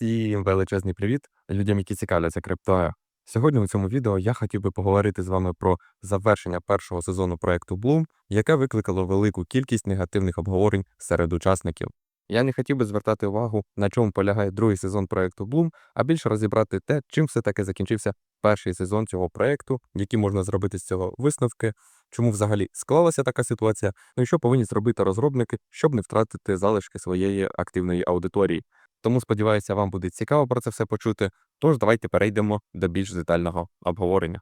Всім величезний привіт людям, які цікавляться криптою. Сьогодні у цьому відео я хотів би поговорити з вами про завершення першого сезону проекту Bloom, яке викликало велику кількість негативних обговорень серед учасників. Я не хотів би звертати увагу, на чому полягає другий сезон проекту Bloom, а більше розібрати те, чим все-таки закінчився перший сезон цього проекту, які можна зробити з цього висновки, чому взагалі склалася така ситуація, ну і що повинні зробити розробники, щоб не втратити залишки своєї активної аудиторії. Тому сподіваюся, вам буде цікаво про це все почути. Тож давайте перейдемо до більш детального обговорення.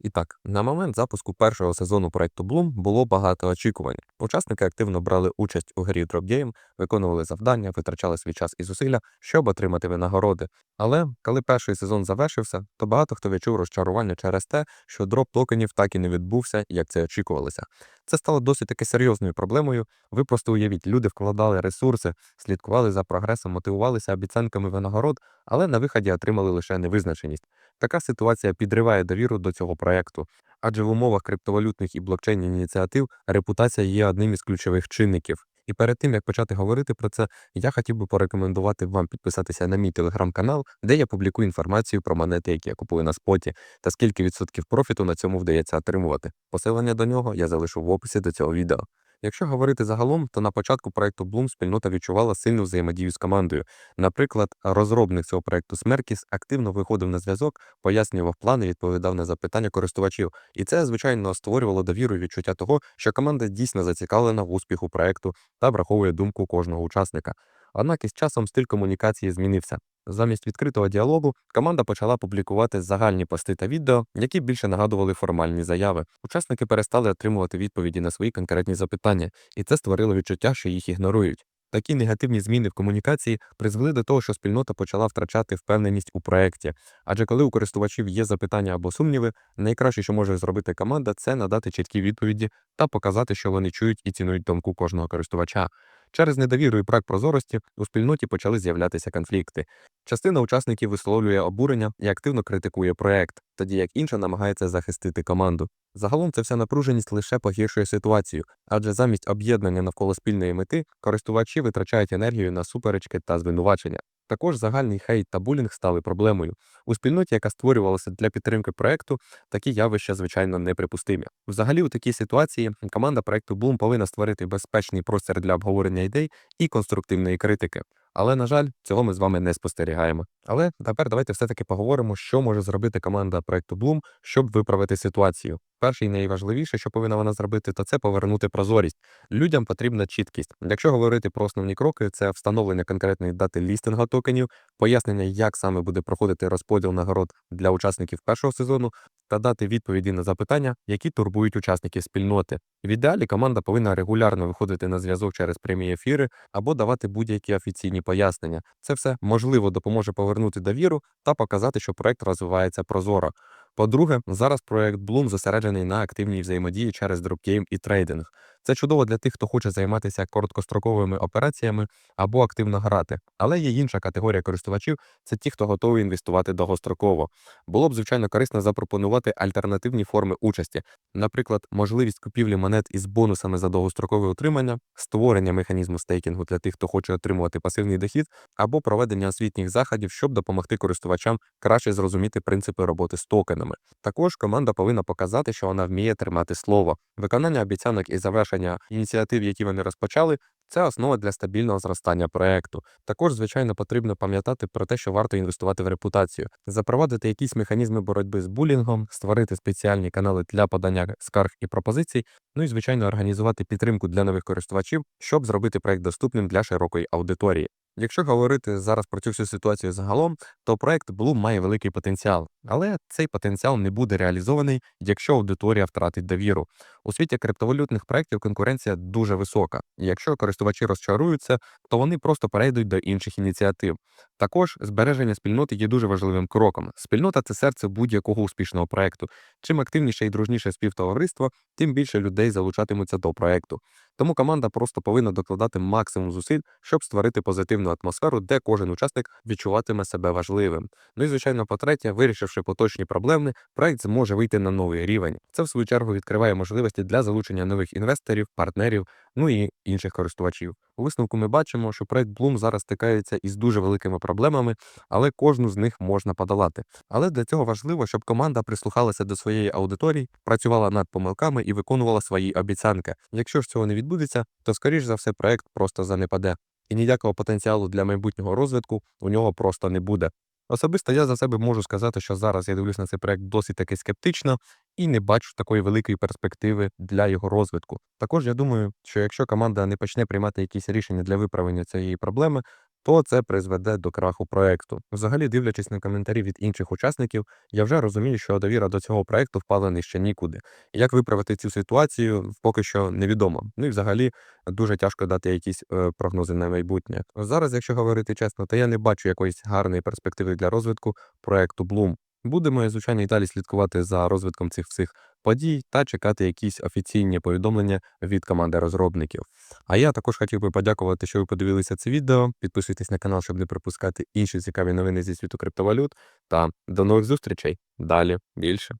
І так, на момент запуску першого сезону проекту Bloom було багато очікувань. Учасники активно брали участь у грі Drop Game, виконували завдання, витрачали свій час і зусилля, щоб отримати винагороди. Але коли перший сезон завершився, то багато хто відчув розчарування через те, що дроп токенів так і не відбувся, як це очікувалося. Це стало досить таки серйозною проблемою. Ви просто уявіть, люди вкладали ресурси, слідкували за прогресом, мотивувалися обіцянками винагород, але на виході отримали лише невизначеність. Така ситуація підриває довіру до цього проекту, адже в умовах криптовалютних і блокчейн ініціатив репутація є одним із ключових чинників. І перед тим як почати говорити про це, я хотів би порекомендувати вам підписатися на мій телеграм-канал, де я публікую інформацію про монети, які я купую на споті, та скільки відсотків профіту на цьому вдається отримувати. Посилання до нього я залишу в описі до цього відео. Якщо говорити загалом, то на початку проекту Bloom спільнота відчувала сильну взаємодію з командою. Наприклад, розробник цього проекту Смеркіс активно виходив на зв'язок, пояснював плани, відповідав на запитання користувачів. І це, звичайно, створювало довіру і відчуття того, що команда дійсно зацікавлена в успіху проекту та враховує думку кожного учасника. Однак із часом стиль комунікації змінився. Замість відкритого діалогу команда почала публікувати загальні пости та відео, які більше нагадували формальні заяви. Учасники перестали отримувати відповіді на свої конкретні запитання, і це створило відчуття, що їх ігнорують. Такі негативні зміни в комунікації призвели до того, що спільнота почала втрачати впевненість у проєкті. Адже коли у користувачів є запитання або сумніви, найкраще, що може зробити команда, це надати чіткі відповіді та показати, що вони чують і цінують думку кожного користувача. Через недовіру і брак прозорості у спільноті почали з'являтися конфлікти. Частина учасників висловлює обурення і активно критикує проект, тоді як інша намагається захистити команду. Загалом ця вся напруженість лише погіршує ситуацію, адже замість об'єднання навколо спільної мети користувачі витрачають енергію на суперечки та звинувачення. Також загальний хейт та булінг стали проблемою. У спільноті, яка створювалася для підтримки проекту, такі явища, звичайно, неприпустимі. Взагалі, у такій ситуації команда проекту Bloom повинна створити безпечний простір для обговорення ідей і конструктивної критики. Але, на жаль, цього ми з вами не спостерігаємо. Але тепер давайте все-таки поговоримо, що може зробити команда проекту Bloom, щоб виправити ситуацію. Перше і найважливіше, що повинна вона зробити, то це повернути прозорість. Людям потрібна чіткість. Якщо говорити про основні кроки, це встановлення конкретної дати лістинга токенів, пояснення, як саме буде проходити розподіл нагород для учасників першого сезону, та дати відповіді на запитання, які турбують учасників спільноти. В ідеалі команда повинна регулярно виходити на зв'язок через прямі ефіри або давати будь-які офіційні пояснення. Це все можливо допоможе повернути довіру та показати, що проект розвивається прозоро. По-друге, зараз проект Bloom зосереджений на активній взаємодії через дропгейм і трейдинг. Це чудово для тих, хто хоче займатися короткостроковими операціями або активно грати. Але є інша категорія користувачів це ті, хто готовий інвестувати довгостроково. Було б, звичайно, корисно запропонувати альтернативні форми участі, наприклад, можливість купівлі монет із бонусами за довгострокове утримання, створення механізму стейкінгу для тих, хто хоче отримувати пасивний дохід, або проведення освітніх заходів, щоб допомогти користувачам краще зрозуміти принципи роботи з токенами. Також команда повинна показати, що вона вміє тримати слово, виконання обіцянок і завершення ініціатив, які вони розпочали. Це основа для стабільного зростання проекту. Також, звичайно, потрібно пам'ятати про те, що варто інвестувати в репутацію, запровадити якісь механізми боротьби з булінгом, створити спеціальні канали для подання скарг і пропозицій, ну і звичайно організувати підтримку для нових користувачів, щоб зробити проект доступним для широкої аудиторії. Якщо говорити зараз про цю всю ситуацію загалом, то проект Bloom має великий потенціал, але цей потенціал не буде реалізований, якщо аудиторія втратить довіру. У світі криптовалютних проєктів конкуренція дуже висока. І якщо користувачі розчаруються, то вони просто перейдуть до інших ініціатив. Також збереження спільноти є дуже важливим кроком. Спільнота це серце будь-якого успішного проекту. Чим активніше і дружніше співтовариство, тим більше людей залучатимуться до проекту. Тому команда просто повинна докладати максимум зусиль, щоб створити позитивну атмосферу, де кожен учасник відчуватиме себе важливим. Ну і звичайно, по-третє, вирішивши поточні проблеми, проект зможе вийти на новий рівень. Це в свою чергу відкриває можливості для залучення нових інвесторів, партнерів, ну і інших користувачів. У висновку ми бачимо, що проект Bloom зараз стикається із дуже великими проблемами, але кожну з них можна подолати. Але для цього важливо, щоб команда прислухалася до своєї аудиторії, працювала над помилками і виконувала свої обіцянки. Якщо ж цього не відбудеться, то скоріш за все проект просто занепаде, і ніякого потенціалу для майбутнього розвитку у нього просто не буде. Особисто я за себе можу сказати, що зараз я дивлюсь на цей проект досить таки скептично і не бачу такої великої перспективи для його розвитку. Також я думаю, що якщо команда не почне приймати якісь рішення для виправлення цієї проблеми, то це призведе до краху проекту. Взагалі, дивлячись на коментарі від інших учасників, я вже розумію, що довіра до цього проекту впала нижче нікуди. Як виправити цю ситуацію, поки що невідомо. Ну і взагалі дуже тяжко дати якісь е, прогнози на майбутнє. Зараз, якщо говорити чесно, то я не бачу якоїсь гарної перспективи для розвитку проекту Bloom. Будемо, звичайно, і далі слідкувати за розвитком цих всіх подій та чекати якісь офіційні повідомлення від команди розробників. А я також хотів би подякувати, що ви подивилися це відео. Підписуйтесь на канал, щоб не пропускати інші цікаві новини зі світу криптовалют. Та до нових зустрічей. Далі більше.